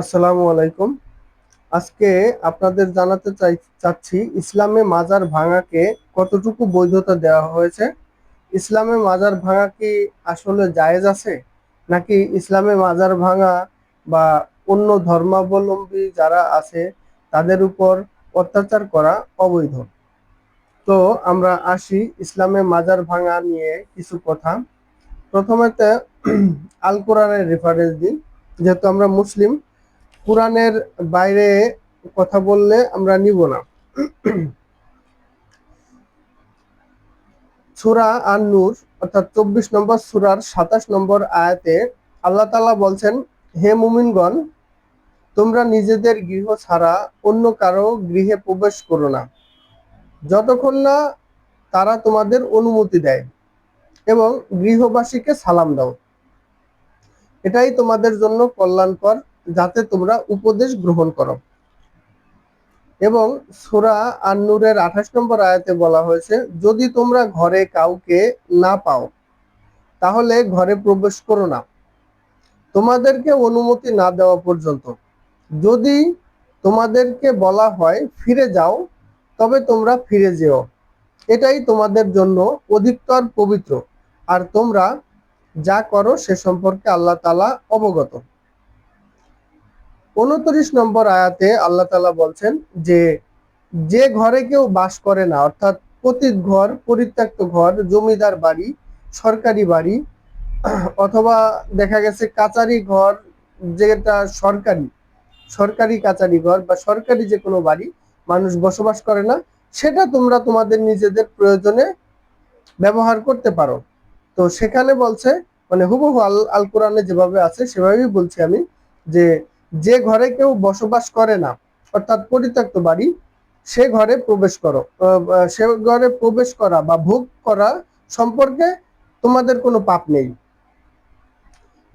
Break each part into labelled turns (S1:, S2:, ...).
S1: আসসালামু আলাইকুম। আজকে আপনাদের জানাতে চাই, চাচ্ছি ইসলামে মাজার ভাঙাকে কতটুকু বৈধতা দেওয়া হয়েছে? ইসলামে মাজার ভাঙা কি আসলে জায়েজ আছে? নাকি ইসলামে মাজার ভাঙা বা অন্য ধর্মাবলম্বী যারা আছে, তাদের উপর অত্যাচার করা অবৈধ? তো আমরা আসি ইসলামে মাজার ভাঙা নিয়ে কিছু কথা। প্রথমেতে আল কোরআনের রেফারেন্স দিন যেহেতু আমরা মুসলিম কোরআনের বাইরে কথা বললে আমরা নিব না। সুরা আর নূর অর্থাৎ চব্বিশ নম্বর সুরার সাতাশ নম্বর আয়াতে আল্লাহ তালা বলছেন, হে মুমিনগণ, তোমরা নিজেদের গৃহ ছাড়া অন্য কারও গৃহে প্রবেশ করো না। যতক্ষণ না তারা তোমাদের অনুমতি দেয় এবং গৃহবাসীকে সালাম দাও। এটাই তোমাদের জন্য কল্যাণকর যাতে তোমরা উপদেশ গ্রহণ করো। এবং সোরা আন্নুরের আঠাশ নম্বর আয়াতে বলা হয়েছে, যদি তোমরা ঘরে কাউকে না পাও, তাহলে ঘরে প্রবেশ করো না। তোমাদেরকে অনুমতি না দেওয়া পর্যন্ত। যদি তোমাদেরকে বলা হয় ফিরে যাও, তবে তোমরা ফিরে যেও। এটাই তোমাদের জন্য অধিকতর পবিত্র। আর তোমরা যা করো সে সম্পর্কে আল্লাহ তালা অবগত। উনত্রিশ নম্বর আয়াতে আল্লাহ তালা বলছেন যে যে ঘরে কেউ বাস করে না, অর্থাৎ পতিত ঘর, পরিত্যক্ত ঘর, জমিদার বাড়ি, সরকারি বাড়ি, অথবা দেখা গেছে কাচারি ঘর, যেটা সরকারি সরকারি কাচারি ঘর বা সরকারি যে কোনো বাড়ি, মানুষ বসবাস করে না, সেটা তোমরা তোমাদের নিজেদের প্রয়োজনে ব্যবহার করতে পারো। তো সেখানে বলছে মানে হুবহু আল আল, কোরআনে যেভাবে আছে, সেভাবেই বলছি আমি যে যে ঘরে কেউ বসবাস করে না, অর্থাৎ পরিত্যক্ত বাড়ি, সে ঘরে প্রবেশ করো। সে ঘরে প্রবেশ করা বা ভোগ করা সম্পর্কে তোমাদের কোনো পাপ নেই।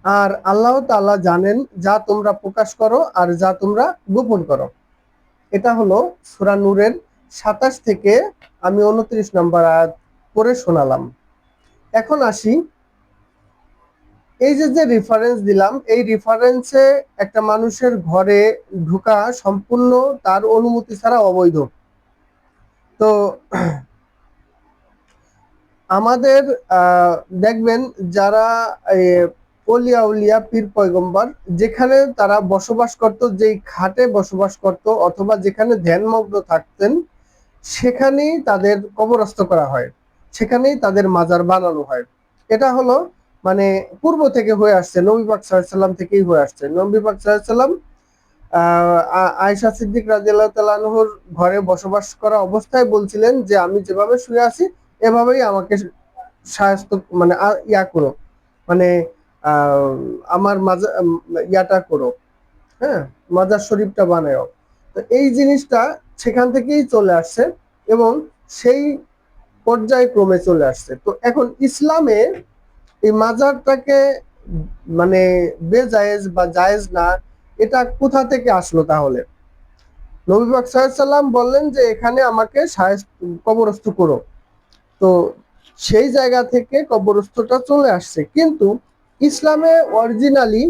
S1: আর আল্লাহ তাআলা জানেন যা তোমরা প্রকাশ করো আর যা তোমরা গোপন করো। এটা হলো সুরা নূরের সাতাশ থেকে আমি উনত্রিশ নম্বর আয়াত পড়ে শোনালাম। এখন আসি এই যে যে রেফারেন্স দিলাম, এই রেফারেন্সে একটা মানুষের ঘরে ঢুকা সম্পূর্ণ তার অনুমতি ছাড়া অবৈধ। তো আমাদের দেখবেন যারা অলিয়া উলিয়া, পীর পয়গম্বর, যেখানে তারা বসবাস করত, যেই খাটে বসবাস করত, অথবা যেখানে ধ্যানমগ্ন থাকতেন, সেখানেই তাদের কবরস্থ করা হয়। সেখানেই তাদের মাজার বানানো হয়। এটা হলো মানে পূর্ব থেকে হয়ে আসছে, নবী পাক সাল্লাম থেকেই হয়ে আসছে। নবী পাক সাল্লাম আয়সা সিদ্দিক রাজিয়াল্লাহ ঘরে বসবাস করা অবস্থায় বলছিলেন যে, আমি যেভাবে শুয়ে আছি, এভাবেই আমাকে সাহায্য মানে ইয়া করো। মানে আমার মাজা ইয়াটা করো। হ্যাঁ মাজার শরীফটা বানাও তো এই জিনিসটা সেখান থেকেই চলে আসছে এবং সেই পর্যায়ক্রমে চলে আসছে। তো এখন ইসলামে এই মাজারটাকে মানে বেজায়েজ বা জায়েজ না, এটা কোথা থেকে আসলো তাহলে? নবীবাক সাল্লাম বললেন যে, এখানে আমাকে কবরস্থ করো। তো সেই জায়গা থেকে কবরস্থটা চলে আসছে। কিন্তু ইসলামে অরিজিনালি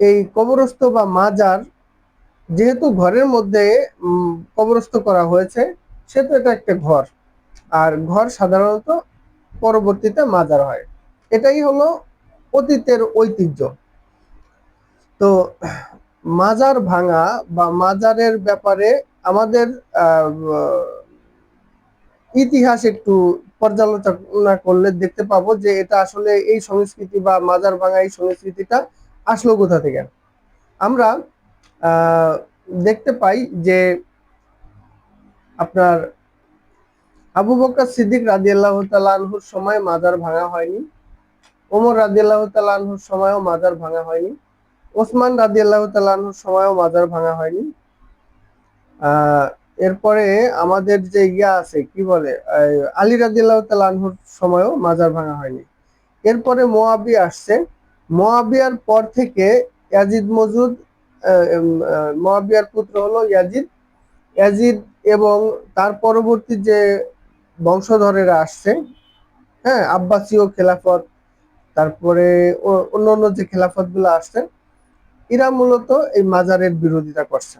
S1: এই কবরস্থ বা মাজার যেহেতু ঘরের মধ্যে কবরস্থ করা হয়েছে, সেহেতু এটা একটা ঘর। আর ঘর সাধারণত পরবর্তীতে মাজার হয়। এটাই হলো অতীতের ঐতিহ্য। তো মাজার ভাঙা বা মাজারের ব্যাপারে আমাদের ইতিহাস একটু পর্যালোচনা করলে দেখতে পাবো যে এটা আসলে এই সংস্কৃতি বা মাজার ভাঙা এই সংস্কৃতিটা আসলো কোথা থেকে? আমরা দেখতে পাই যে আপনার আবু বকর সিদ্দিক রাজি আল্লাহ তালহুর সময় মাজার ভাঙা হয়নি। ওমর রাজি আল্লাহ তালহুর সময়ও মাজার ভাঙা হয়নি। ওসমান রাজি আল্লাহ তালহুর সময়ও মাজার ভাঙা হয়নি। এরপরে আমাদের যে ইয়া আছে, কি বলে আলী রাজি আল্লাহ তালহুর সময়ও মাজার ভাঙা হয়নি। এরপরে মোয়াবি আসছে। মোয়াবিয়ার পর থেকে ইয়াজিদ মজুদ মোয়াবিয়ার পুত্র হলো ইয়াজিদ। ইয়াজিদ এবং তার পরবর্তী যে বংশধরেরা আসছে। হ্যাঁ আব্বাসীয় খেলাফত, তারপরে অন্য অন্য যে খেলাফতগুলো আসছে, এরা মূলত এই মাজারের বিরোধিতা করছে।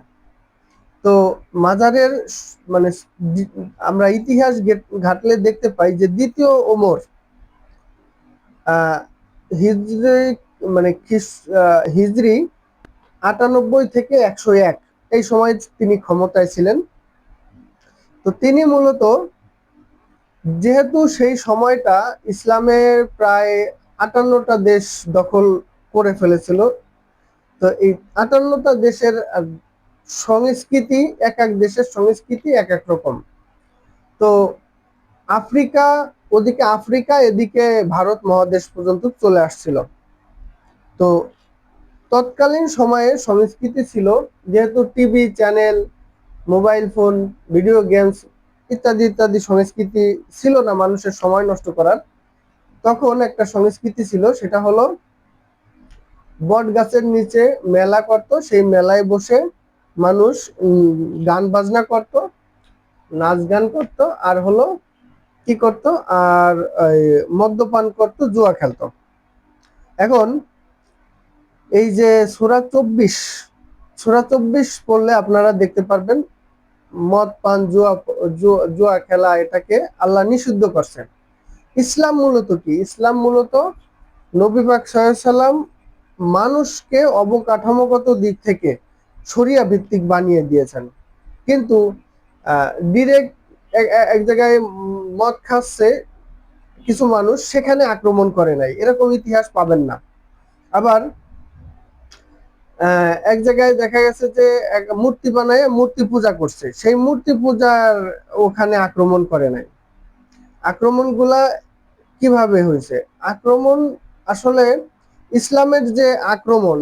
S1: তো মাজারের মানে আমরা ইতিহাস ঘেট- ঘাটলে দেখতে পাই যে দ্বিতীয় ওমর হিজরি মানে হিজরি আটানব্বই থেকে একশো এক, এই সময় তিনি ক্ষমতায় ছিলেন। তো তিনি মূলত যেহেতু সেই সময়টা ইসলামের প্রায় আটান্নটা দেশ দখল করে ফেলেছিল, তো এই আটান্নটা দেশের সংস্কৃতি, এক এক দেশের সংস্কৃতি এক এক রকম। তো আফ্রিকা, ওদিকে আফ্রিকা, এদিকে ভারত মহাদেশ পর্যন্ত চলে আসছিল। তো তৎকালীন সময়ে সংস্কৃতি ছিল, যেহেতু TV, channel, mobile phone, video games ইত্যাদি ইত্যাদি সংস্কৃতি ছিল না মানুষের সময় নষ্ট করার, তখন একটা সংস্কৃতি ছিল, সেটা হলো বট গাছের নিচে মেলা করত, সেই মেলায় বসে মানুষ গান বাজনা করত, নাচ গান করত, আর হলো কি করত, আর মদ্যপান করত, জুয়া খেলতো। এখন এই যে সুরা চব্বিশ সুরা চব্বিশ পড়লে আপনারা দেখতে পারবেন মদ, পান, জুয়া, জুয়া- খেলা এটাকে আল্লাহ নিষিদ্ধ করছেন। ইসলাম মূলত কি? ইসলাম মূলত নবী পাক সাল্লাম মানুষকে অবকাঠামোগত দিক থেকে শরিয়া ভিত্তিক বানিয়ে দিয়েছেন। কিন্তু ডিরেক্ট এক জায়গায় মদ খাচ্ছে কিছু মানুষ, সেখানে আক্রমণ করে নাই। এরকম ইতিহাস পাবেন না। আবার এক জায়গায় দেখা গেছে যে মূর্তি বানায়, মূর্তি পূজা করছে। সেই মূর্তি পূজার ওখানে আক্রমণ করে নাই। আক্রমণগুলা কীভাবে হয়েছে? আক্রমণ আসলে ইসলামের যে আক্রমণ,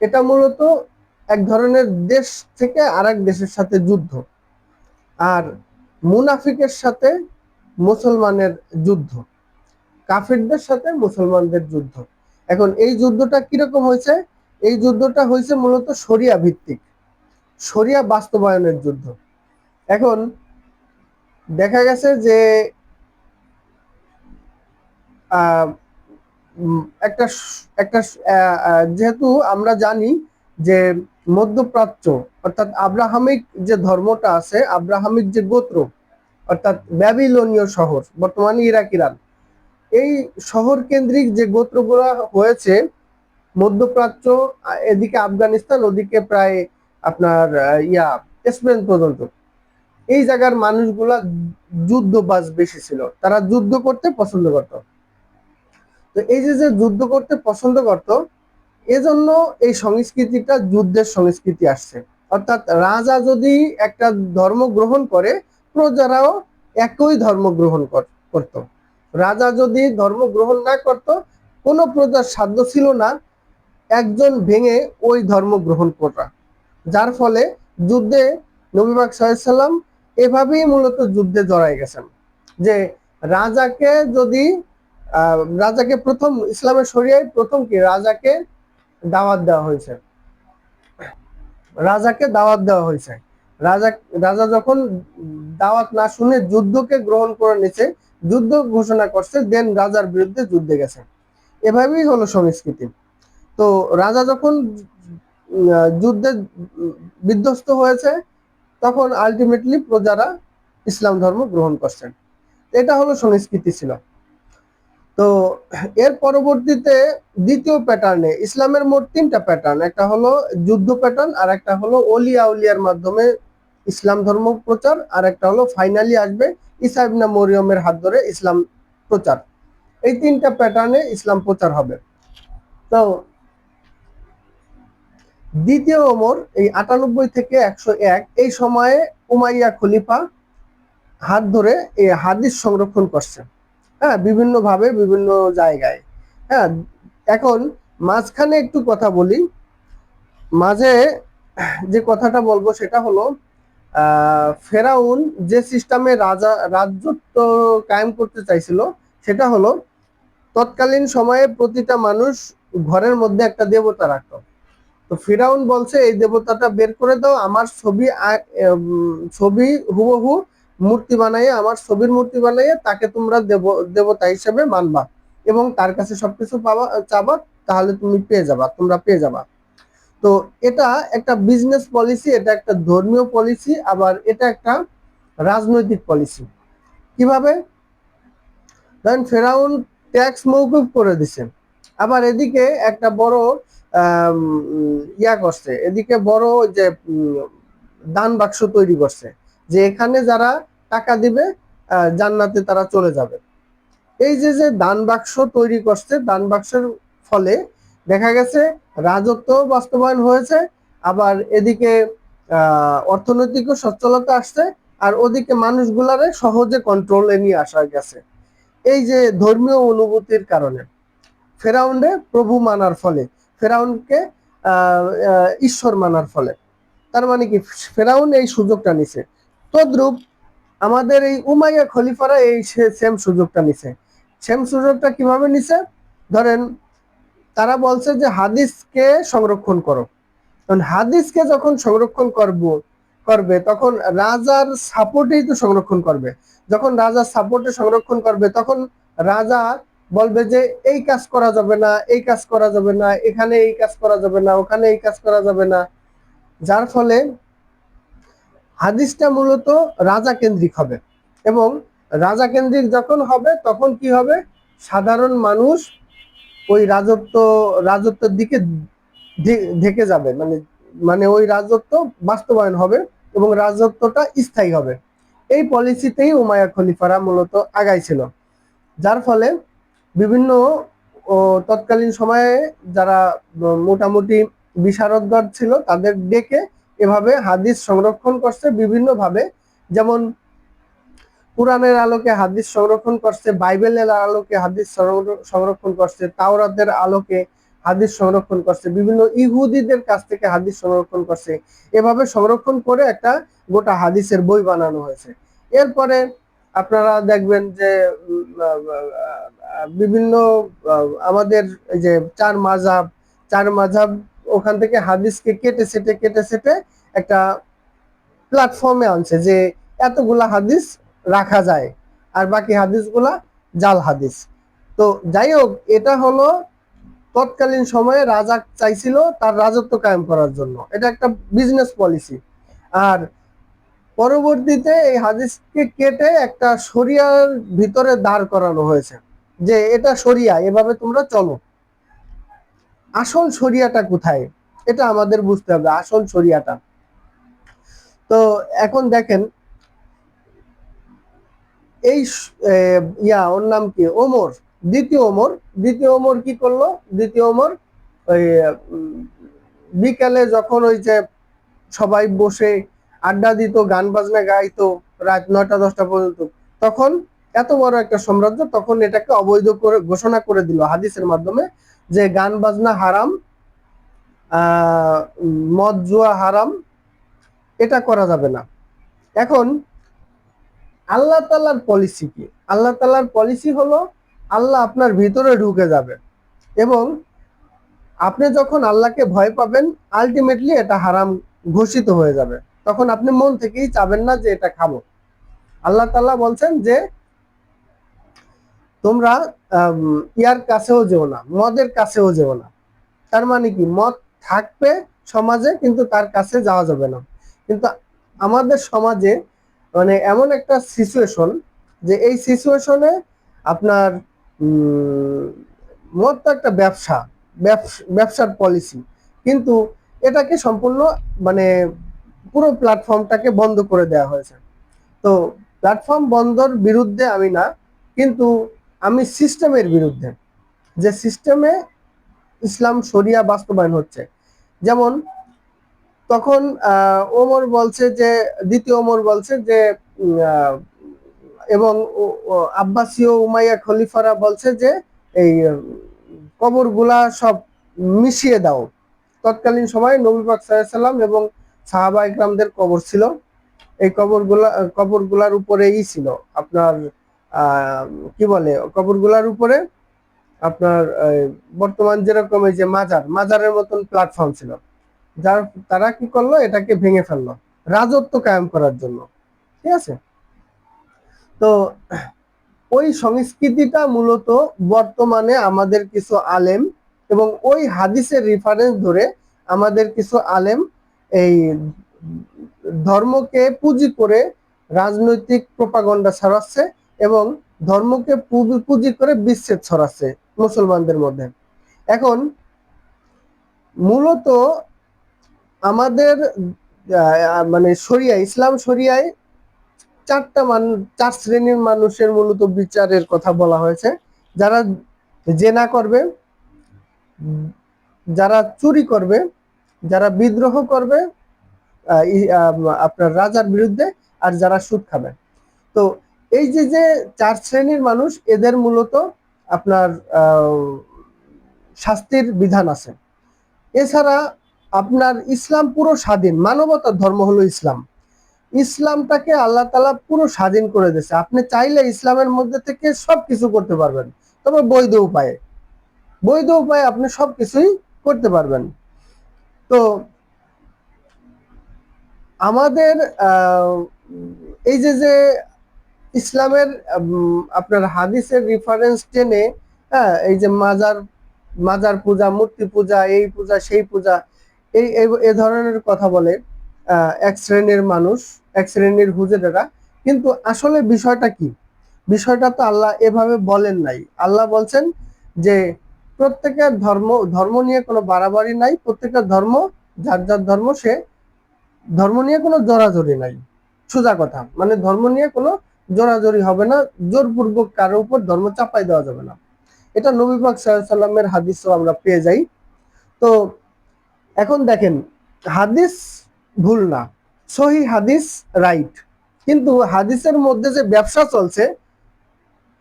S1: এটা মূলত এক ধরনের দেশ থেকে আরেক দেশের সাথে যুদ্ধ। আর মুনাফিকের সাথে মুসলমানের যুদ্ধ। কাফিরদের সাথে মুসলমানদের যুদ্ধ। এখন এই যুদ্ধটা কীরকম হয়েছে? এই যুদ্ধটা হয়েছে মূলত শরিয়া ভিত্তিক। শরিয়া বাস্তবায়নের যুদ্ধ। এখন দেখা গেছে যে একটা একটা যেহেতু আমরা জানি যে মধ্যপ্রাচ্য, অর্থাৎ আব্রাহামিক যে ধর্মটা আছে, আব্রাহামিক যে গোত্র, অর্থাৎ ব্যাবিলনীয় শহর, বর্তমানে ইরাক, ইরান, এই শহর কেন্দ্রিক যে গোত্রগুলা হয়েছে মধ্যপ্রাচ্য এদিকে আফগানিস্তান, ওদিকে প্রায় আপনার ইয়া স্পেন পর্যন্ত। এই জায়গার মানুষগুলা যুদ্ধবাজ বেশি ছিল। তারা যুদ্ধ করতে পছন্দ করত। তো এই যে যে যুদ্ধ করতে পছন্দ করত, এজন্য এই সংস্কৃতিটা যুদ্ধের সংস্কৃতি আসছে। অর্থাৎ রাজা যদি একটা ধর্ম গ্রহণ করে, প্রজারাও একই ধর্ম গ্রহণ কর- করত। রাজা যদি ধর্ম গ্রহণ না করত, কোনো প্রজার সাধ্য ছিল না একজন ভেঙে ওই ধর্ম গ্রহণ করা। যার ফলে যুদ্ধে নবীবাগ সাল্লাম এভাবেই মূলত যুদ্ধে জড়াই গেছেন। যে রাজাকে যদি রাজাকে প্রথম ইসলামের শরিয়ায় প্রথম কি? রাজাকে দাওয়াত দেওয়া হয়েছে। রাজাকে দাওয়াত দেওয়া হয়েছে। রাজা রাজা যখন দাওয়াত না শুনে যুদ্ধকে গ্রহণ করে নিছে, যুদ্ধ ঘোষণা করছে দেন রাজার বিরুদ্ধে যুদ্ধে গেছে। এভাবেই হলো সংস্কৃতি। তো রাজা যখন যুদ্ধে বিধ্বস্ত হয়েছে, তখন আলটিমেটলি প্রজারা ইসলাম ধর্ম গ্রহণ করছেন। এটা হলো সংস্কৃতি ছিল। তো এর পরবর্তীতে দ্বিতীয় প্যাটার্নে ইসলামের মোট তিনটা প্যাটার্ন একটা হলো যুদ্ধ প্যাটার্ন আর একটা হলো অলিয়া উলিয়ার মাধ্যমে ইসলাম ধর্ম প্রচার, আর একটা হলো ফাইনালি আসবে ইসা মরিয়মের হাত ধরে ইসলাম প্রচার। এই তিনটা প্যাটার্নে ইসলাম প্রচার হবে। তো দ্বিতীয় ওমর, এই আটানব্বই থেকে একশো এক, এই সময়ে উমাইয়া খলিফা হাত ধরে এই হাদিস সংরক্ষণ করছে। হ্যাঁ বিভিন্ন ভাবে বিভিন্ন জায়গায়। হ্যাঁ এখন মাঝখানে একটু কথা বলি। মাঝে যে কথাটা বলব সেটা হলো ফেরাউন যে সিস্টেমে রাজা রাজ্যত্ব কায়েম করতে চাইছিল, সেটা হলো, তৎকালীন সময়ে প্রতিটা মানুষ ঘরের মধ্যে একটা দেবতা রাখতো। তো ফিরাউন বলছে, এই দেবতাটা বের করে দাও, আমার ছবি ছবি হুবহু মূর্তি বানাইয়ে, আমার ছবির মূর্তি বানাইয়ে তাকে তোমরা দেব, দেবতা হিসেবে মানবা এবং তার কাছে সবকিছু পাবা, চাবা, তাহলে তুমি পেয়ে যাবা, তোমরা পেয়ে যাবা। তো এটা একটা বিজনেস পলিসি এটা একটা ধর্মীয় পলিসি আবার এটা একটা রাজনৈতিক পলিসি কীভাবে? ধরেন ফেরাউন ট্যাক্স মৌকুব করে দিছে। আবার এদিকে একটা বড় ইয়া করছে, এদিকে বড় যে দান বাক্স তৈরি করছে, যে এখানে যারা টাকা দিবে জান্নাতে তারা চলে যাবে। এই যে যে দান বাক্স তৈরি করছে, দান বাক্সের ফলে দেখা গেছে রাজত্ব বাস্তবায়ন হয়েছে, আবার এদিকে অর্থনৈতিক সচ্ছলতা আসছে, আর ওদিকে মানুষগুলারে সহজে কন্ট্রোলে নিয়ে আসা গেছে। এই যে ধর্মীয় অনুভূতির কারণে ফেরাউন্ডে প্রভু মানার ফলে ফেরাউনকে ঈশ্বর মানার ফলে। তার মানে কি? ফেরাউন এই সুযোগটা নিছে। তদ্রূপ আমাদের এই উমাইয়া খলিফারা এই সেম সুযোগটা নিছে। সেম সুযোগটা কীভাবে নিছে? ধরেন, তারা বলছে যে হাদিসকে সংরক্ষণ করো। কারণ হাদিসকে যখন সংরক্ষণ করব, করবে, তখন রাজার সাপোর্টেই তো সংরক্ষণ করবে। যখন রাজার সাপোর্টে সংরক্ষণ করবে, তখন রাজা বলবে যে, এই কাজ করা যাবে না, এই কাজ করা যাবে না, এখানে এই কাজ করা যাবে না, ওখানে এই কাজ করা যাবে না। যার ফলে হাদিসটা মূলত রাজা কেন্দ্রিক হবে এবং রাজা কেন্দ্রিক যখন হবে, তখন কি হবে? সাধারণ মানুষ ওই রাজত্ব, রাজত্বের দিকে ঢেকে যাবে। মানে মানে ওই রাজত্ব বাস্তবায়ন হবে এবং রাজত্বটা স্থায়ী হবে। এই পলিসিতেই উমায়া খলিফারা মূলত আগাইছিল। যার ফলে বিভিন্ন তৎকালীন সময়ে যারা মোটামুটি বিশারদগর ছিল তাদের ডেকে এভাবে হাদিস সংরক্ষণ করছে বিভিন্ন ভাবে যেমন কোরআনের আলোকে হাদিস সংরক্ষণ করছে, বাইবেলের আলোকে হাদিস সংরক্ষণ করছে, তাওরাতের আলোকে হাদিস সংরক্ষণ করছে, বিভিন্ন ইহুদিদের কাছ থেকে হাদিস সংরক্ষণ করছে। এভাবে সংরক্ষণ করে একটা গোটা হাদিসের বই বানানো হয়েছে। এরপরে আপনারা দেখবেন যে বিভিন্ন আমাদের এই যে চার মাঝাব চার মাঝাব ওখান থেকে হাদিসকে কেটে সেটে কেটে সেটে একটা প্ল্যাটফর্মে আনছে যে এতগুলা হাদিস রাখা যায় আর বাকি হাদিসগুলা জাল হাদিস। তো যাই হোক, এটা হলো তৎকালীন সময়ে রাজা চাইছিল তার রাজত্ব কায়েম করার জন্য। এটা একটা বিজনেস পলিসি আর পরবর্তীতে এই হাদিসকে কেটে একটা শরিয়ার ভিতরে দাঁড় করানো হয়েছে। যে এটা শরিয়া, এভাবে তোমরা চলো। আসল শরিয়াটা কোথায়? এটা আমাদের বুঝতে হবে, আসল শরিয়াটা। তো এখন দেখেন, এই ইয়া, ওর নাম কি? ওমর। দ্বিতীয় ওমর। দ্বিতীয় ওমর কি করল? দ্বিতীয় ওমর ওই বিকালে যখন ওই যে সবাই বসে আড্ডা দিত, গান বাজনা গাইতো, রাত নয়টা, দশটা পর্যন্ত, তখন এত বড় একটা সাম্রাজ্য তখন এটাকে অবৈধ করে ঘোষণা করে দিল হাদিসের মাধ্যমে যে গান বাজনা হারাম মদ জুয়া হারাম, এটা করা যাবে না। এখন আল্লাহ তাল্লার পলিসি কি? আল্লাহ তাল্লার পলিসি হলো আল্লাহ আপনার ভিতরে ঢুকে যাবে এবং আপনি যখন আল্লাহকে ভয় পাবেন আলটিমেটলি এটা হারাম ঘোষিত হয়ে যাবে। তখন আপনি মন থেকেই চাবেন না যে এটা খাব। আল্লাহ তাল্লাহ বলছেন যে তোমরা ইয়ার কাছেও যেও না, মদের কাছেও যেও না। তার মানে কি? মদ থাকবে সমাজে, কিন্তু তার কাছে যাওয়া যাবে না। কিন্তু আমাদের সমাজে মানে এমন একটা সিচুয়েশন যে এই সিচুয়েশনে আপনার মদ তো একটা ব্যবসা, ব্যবস- ব্যবসার পলিসি কিন্তু এটাকে সম্পূর্ণ মানে পুরো প্ল্যাটফর্মটাকে বন্ধ করে দেওয়া হয়েছে। তো প্ল্যাটফর্ম বন্ধর বিরুদ্ধে আমি না, কিন্তু আমি সিস্টেমের বিরুদ্ধে, যে সিস্টেমে ইসলাম শরিয়া বাস্তবায়ন হচ্ছে। যেমন, তখন ওমর বলছে যে, দ্বিতীয় ওমর বলছে যে এবং আব্বাসীয় উমাইয়া খলিফারা বলছে যে, এই, কবরগুলা সব মিশিয়ে দাও। তৎকালীন সময়ে নবী পাক সাল্লাম এবং সাহাবা ইকরামদের কবর ছিল। এই কবরগুলা, কবরগুলার উপরে ই ছিল। আপনার কি বলে, কবরগুলার উপরে আপনার বর্তমান যেরকম এই যে মাজার, মাজারের মতন প্ল্যাটফর্ম ছিল। যার, তারা কি করল, এটাকে ভেঙে ফেলল। রাজত্ব কায়েম করার জন্য। ঠিক আছে? তো, ওই সংস্কৃতিটা মূলত বর্তমানে আমাদের কিছু আলেম এবং ওই হাদিসের রেফারেন্স ধরে আমাদের কিছু আলেম এই ধর্মকে পুঁজি করে রাজনৈতিক প্রপাগন্ডা ছড়াচ্ছে। এবং ধর্মকে পুঁজি করে বিচ্ছেদ ছড়াচ্ছে মুসলমানদের মধ্যে। এখন মূলত আমাদের মানে শরিয়া ইসলাম শরিয়ায় চারটা মান, চার শ্রেণির মানুষের মূলত বিচারের কথা বলা হয়েছে। যারা জেনা করবে, যারা চুরি করবে, যারা বিদ্রোহ করবে আপনার রাজার বিরুদ্ধে, আর যারা সুদ খাবে। তো এই যে যে চার শ্রেণির মানুষ, এদের মূলত আপনার শাস্তির বিধান আছে। এছাড়া আপনার ইসলাম পুরো স্বাধীন, মানবতার ধর্ম হলো ইসলাম। ইসলামটাকে আল্লাহ তালা পুরো স্বাধীন করে দিয়েছে। আপনি চাইলে ইসলামের মধ্যে থেকে সব কিছু করতে পারবেন, তবে বৈধ উপায়ে। বৈধ উপায়ে আপনি সব কিছুই করতে পারবেন। তো আমাদের এই যে যে ইসলামের আপনার হাদিসের রেফারেন্স টেনে হ্যাঁ এই যে মাজার মাজার পূজা, মূর্তি পূজা, এই পূজা, সেই পূজা, এই এ ধরনের কথা বলে এক শ্রেণির মানুষ, এক শ্রেণির হুজুরেরা। কিন্তু আসলে বিষয়টা কি? বিষয়টা তো আল্লাহ এভাবে বলেন নাই। আল্লাহ বলছেন যে প্রত্যেকের ধর্ম ধর্ম নিয়ে কোনো বাড়াবাড়ি নাই, প্রত্যেকের ধর্ম, যার যার ধর্ম সে, ধর্ম নিয়ে কোনো জোরাজোরি নাই। সোজা কথা। মানে ধর্ম নিয়ে কোনো জোরাজোরি হবে না, জোরপূর্বক কারোর উপর ধর্ম চাপাই দেওয়া যাবে না। এটা নবী পাক সাল্লামের হাদিসও আমরা পেয়ে যাই। তো এখন দেখেন, হাদিস ভুল না, সহি হাদিস রাইট। কিন্তু হাদিসের মধ্যে যে ব্যবসা চলছে,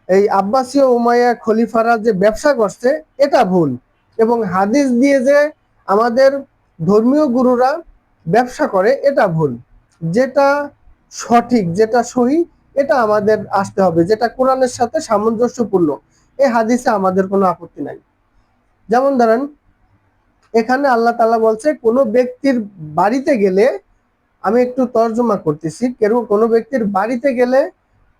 S1: এই আব্বাসীয় উমাইয়া খলিফারা যে ব্যবসা করছে, এটা ভুল। এবং হাদিস দিয়ে যে আমাদের ধর্মীয় গুরুরা ব্যবসা করে, এটা ভুল। যেটা সঠিক, যেটা সহি এটা আমাদের আসতে হবে, যেটা কোরআনের সাথে সামঞ্জস্যপূর্ণ। এই হাদিসে আমাদের কোনো আপত্তি নাই। যেমন ধরেন, এখানে আল্লাহ তালা বলছে, কোনো ব্যক্তির বাড়িতে গেলে, আমি একটু তর্জমা করতেছি কেন কোনো ব্যক্তির বাড়িতে গেলে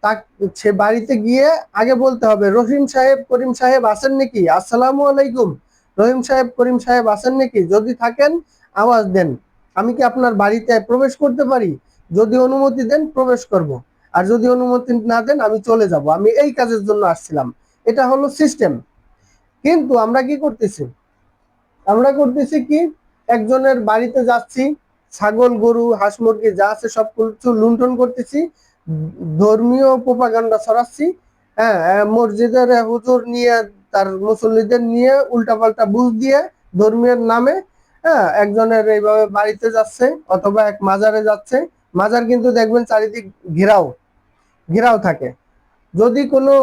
S1: তা সে বাড়িতে গিয়ে আগে বলতে হবে, রহিম সাহেব, করিম সাহেব আছেন নাকি? আসসালামু আলাইকুম। রহিম সাহেব, করিম সাহেব আছেন নাকি? যদি থাকেন, আওয়াজ দেন। আমি কি আপনার বাড়িতে প্রবেশ করতে পারি? যদি অনুমতি দেন, প্রবেশ করব। আর যদি অনুমতি না দেন, আমি চলে যাব। আমি এই কাজের জন্য আসছিলাম। এটা হলো সিস্টেম। কিন্তু আমরা কি করতেছি? আমরা করতেছি কি? একজনের বাড়িতে যাচ্ছি, ছাগল, গরু, হাঁস, মুরগি যা আছে সব কিছু লুণ্ঠন করতেছি, ধর্মীয় পোপাগান্ডা ছড়াচ্ছি হ্যাঁ মসজিদের হুজুর নিয়ে, তার মুসল্লিদের নিয়ে উল্টাপাল্টা বুঝ দিয়ে ধর্মীয় নামে হ্যাঁ একজনের এইভাবে বাড়িতে যাচ্ছে অথবা এক মাজারে যাচ্ছে। মাজার কিন্তু দেখবেন চারিদিক ঘেরাও। ঘেরাও থাকে। যদি কোনো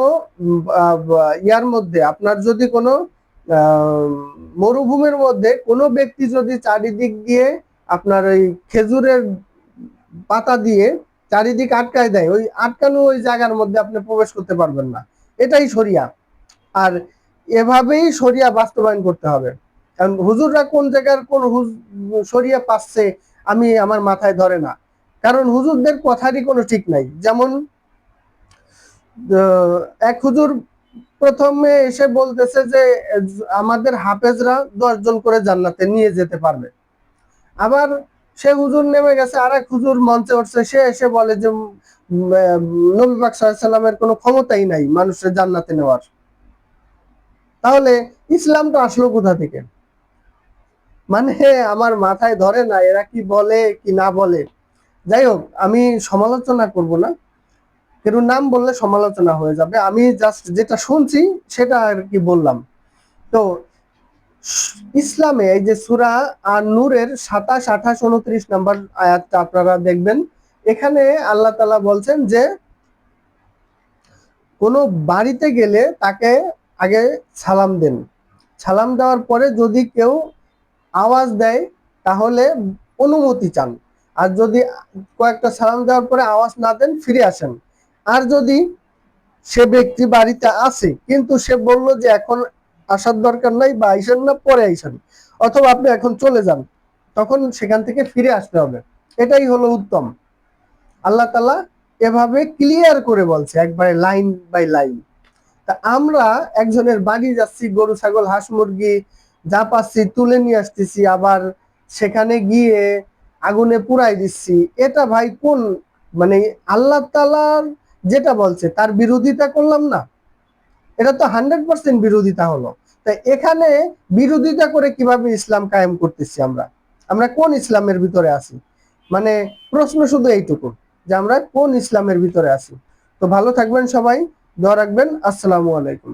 S1: ইয়ার মধ্যে, আপনার যদি কোনো মরুভূমির মধ্যে কোনো ব্যক্তি যদি চারিদিক দিয়ে আপনার ওই খেজুরের পাতা দিয়ে চারিদিক আটকায় দেয়, ওই আটকানো ওই জায়গার মধ্যে আপনি প্রবেশ করতে পারবেন না। এটাই শরিয়া। আর এভাবেই শরিয়া বাস্তবায়ন করতে হবে। কারণ হুজুররা কোন জায়গার কোন শরিয়া পাচ্ছে, আমি আমার মাথায় ধরে না। কারণ হুজুরদের কথারই কোনো ঠিক নাই। যেমন এক হুজুর প্রথমে এসে বলতেছে যে, আমাদের হাফেজরা দশজন করে জান্নাতে নিয়ে যেতে পারবে। আবার সে হুজুর নেমে গেছে আর এক হুজুর মঞ্চে উঠছে, সে এসে বলে যে নবী পাক কোনো ক্ষমতাই নাই মানুষের জান্নাতে নেওয়ার। তাহলে ইসলামটা আসলো কোথা থেকে? মানে আমার মাথায় ধরে না, এরা কি বলে কি না বলে। যাই হোক, আমি সমালোচনা করব না। কেউ নাম বললে সমালোচনা হয়ে যাবে। আমি জাস্ট যেটা শুনছি, সেটা আর কি বললাম। তো, ইসলামে এই যে সুরা আর নূরের সাতাশ, আঠাশ, উনত্রিশ নাম্বার আয়াতটা আপনারা দেখবেন। এখানে আল্লাহ তালা বলছেন যে, কোনো বাড়িতে গেলে তাকে আগে সালাম দেন। সালাম দেওয়ার পরে যদি কেউ আওয়াজ দেয়, তাহলে অনুমতি চান। আর যদি কয়েকটা সালাম দেওয়ার পরে আওয়াজ না দেন, ফিরে আসেন। যদি সে ব্যক্তি বাড়িতে আছে, কিন্তু সে বলল যে এখন আসার দরকার নাই বা আইসেন না, পরে আইসেন, অথবা আপনি এখন চলে যান, তখন সেখান থেকে ফিরে আসতে হবে। এটাই হলো উত্তম। আল্লাহ তালা এভাবে ক্লিয়ার করে বলছে, একবারে লাইন বাই লাইন তা আমরা একজনের বাড়ি যাচ্ছি, গরু, ছাগল, হাঁস, মুরগি যা পাচ্ছি তুলে নিয়ে আসতেছি, আবার সেখানে গিয়ে আগুনে পুরাই দিচ্ছি। এটা ভাই কোন মানে আল্লাহ তালার যেটা বলছে, তার বিরোধিতা করলাম না। এটা তো হান্ড্রেড পার্সেন্ট বিরোধিতা হলো। তাই এখানে বিরোধিতা করে কীভাবে ইসলাম কায়েম করতেছি আমরা? আমরা কোন ইসলামের ভিতরে আছি? মানে প্রশ্ন শুধু এইটুকু, যে আমরা কোন ইসলামের ভিতরে আছি? তো ভালো থাকবেন সবাই, দোয়া রাখবেন। আসসালামু আলাইকুম।